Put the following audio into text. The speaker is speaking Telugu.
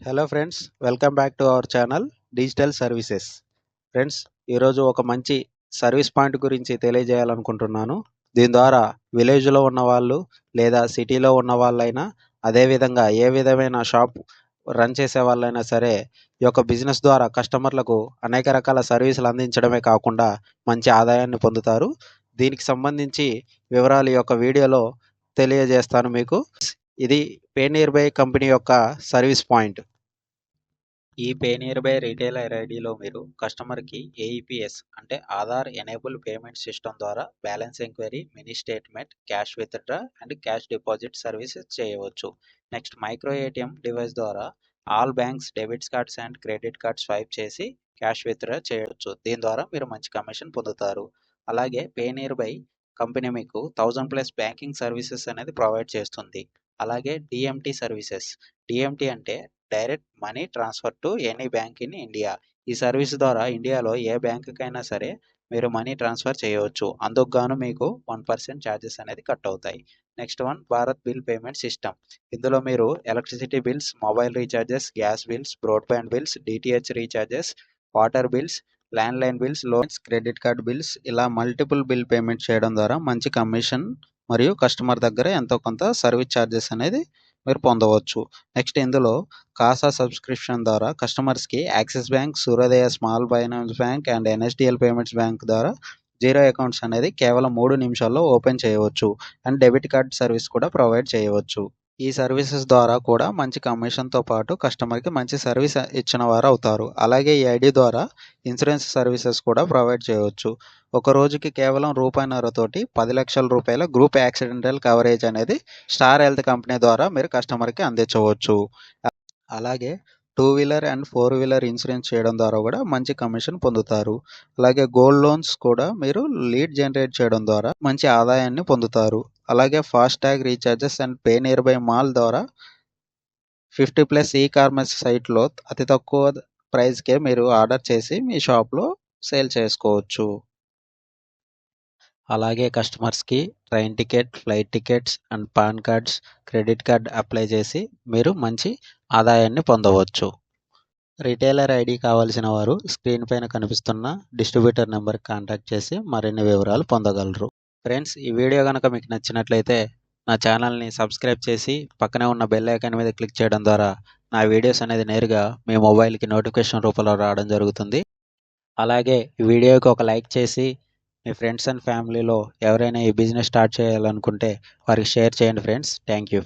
Hello friends welcome back to our channel digital services friends ఈరోజు ఒక మంచి సర్వీస్ పాయింట్ గురించి తెలియజేయాలనుకుంటున్నాను. దీని ద్వారా విలేజ్లో ఉన్న వాళ్ళు లేదా సిటీలో ఉన్న వాళ్ళైనా అదేవిధంగా ఏ విధమైన షాప్ రన్ చేసే వాళ్ళైనా సరే ఈ యొక్క బిజినెస్ ద్వారా కస్టమర్లకు అనేక రకాల సర్వీసులు అందించడమే కాకుండా మంచి ఆదాయాన్ని పొందుతారు. దీనికి సంబంధించి వివరాలు ఈ యొక్క వీడియోలో తెలియజేస్తాను మీకు. ఇది పే బై కంపెనీ యొక్క సర్వీస్ పాయింట్ ఈ పే నియర్ బై రీటైలర్ ఐడిలో మీరు కస్టమర్కి ఏఈపిఎస్ అంటే ఆధార్ ఎనేబుల్ పేమెంట్ సిస్టమ్ ద్వారా balance enquiry mini statement cash withdraw and cash deposit services చేయవచ్చు. నెక్స్ట్ మైక్రో ఏటీఎం డివైస్ ద్వారా all banks debits cards and credit card swipe చేసి క్యాష్ విత్డ్రా చేయవచ్చు. దీని ద్వారా మీరు మంచి కమిషన్ పొందుతారు. అలాగే పే నియర్ బై కంపెనీ మీకు థౌజండ్ ప్లస్ బ్యాంకింగ్ సర్వీసెస్ అనేది ప్రొవైడ్ చేస్తుంది. అలాగే డిఎంటీ సర్వీసెస్. డిఎంటీ అంటే direct money transfer to any bank in India. ఈ సర్వీస్ ద్వారా ఇండియాలో ఏ బ్యాంకుకైనా సరే మీరు మనీ ట్రాన్స్ఫర్ చేయవచ్చు. అందుకు గాను మీకు వన్ పర్సెంట్ ఛార్జెస్ అనేది కట్ అవుతాయి. Next one Bharat bill payment system. ఇందులో మీరు electricity bills mobile recharges gas bills broadband bills DTH recharges water bills landline bills loans credit card bills ఇలా మల్టిపుల్ బిల్ పేమెంట్ చేయడం ద్వారా మంచి కమిషన్ మరియు కస్టమర్ దగ్గర ఎంతో కొంత సర్వీస్ ఛార్జెస్ అనేది మీరు పొందవచ్చు. నెక్స్ట్ ఇందులో కాసా సబ్స్క్రిప్షన్ ద్వారా కస్టమర్స్కి Axis bank Suryoday small finance bank and NSDL payments bank ద్వారా జీరో అకౌంట్స్ అనేది కేవలం మూడు నిమిషాల్లో ఓపెన్ చేయవచ్చు. అండ్ డెబిట్ కార్డ్ సర్వీస్ కూడా ప్రొవైడ్ చేయవచ్చు. ఈ సర్వీసెస్ ద్వారా కూడా మంచి కమిషన్తో పాటు కస్టమర్కి మంచి సర్వీస్ ఇచ్చిన వారు అవుతారు. అలాగే ఈ ఐడి ద్వారా ఇన్సూరెన్స్ సర్వీసెస్ కూడా ప్రొవైడ్ చేయవచ్చు ఒక రోజుకి కేవలం రూపాయిన్నరతోటి పది లక్షల రూపాయల గ్రూప్ యాక్సిడెంటల్ కవరేజ్ అనేది స్టార్ హెల్త్ కంపెనీ ద్వారా మీరు కస్టమర్కి అందించవచ్చు. అలాగే two wheeler and four wheeler insurance చేయడం ద్వారా కూడా మంచి కమిషన్ పొందుతారు. అలాగే గోల్డ్ లోన్స్ కూడా మీరు లీడ్ జనరేట్ చేయడం ద్వారా మంచి ఆదాయాన్ని పొందుతారు. అలాగే FASTag recharges and pay near by mall ద్వారా ఫిఫ్టీ ప్లస్ ఈ కామర్స్ సైట్లో అతి తక్కువ ప్రైస్కే మీరు ఆర్డర్ చేసి మీ షాప్లో సేల్ చేసుకోవచ్చు. అలాగే కస్టమర్స్కి train ticket flight tickets and PAN cards credit card apply చేసి మీరు మంచి ఆదాయాన్ని పొందవచ్చు. రిటైలర్ ఐడి కావాల్సిన వారు స్క్రీన్ పైన కనిపిస్తున్న డిస్ట్రిబ్యూటర్ నెంబర్కి కాంటాక్ట్ చేసి మరిన్ని వివరాలు పొందగలరు. ఫ్రెండ్స్ ఈ వీడియో కనుక మీకు నచ్చినట్లయితే నా ఛానల్ని సబ్స్క్రైబ్ చేసి పక్కనే ఉన్న బెల్ ఐకాన్ మీద క్లిక్ చేయడం ద్వారా నా వీడియోస్ అనేది నేరుగా మీ మొబైల్కి నోటిఫికేషన్ రూపంలో రావడం జరుగుతుంది. అలాగే ఈ వీడియోకి ఒక లైక్ చేసి మీ ఫ్రెండ్స్ అండ్ ఫ్యామిలీలో ఎవరైనా ఈ బిజినెస్ స్టార్ట్ చేయాలనుకుంటే వారికి షేర్ చేయండి ఫ్రెండ్స్. Thank you.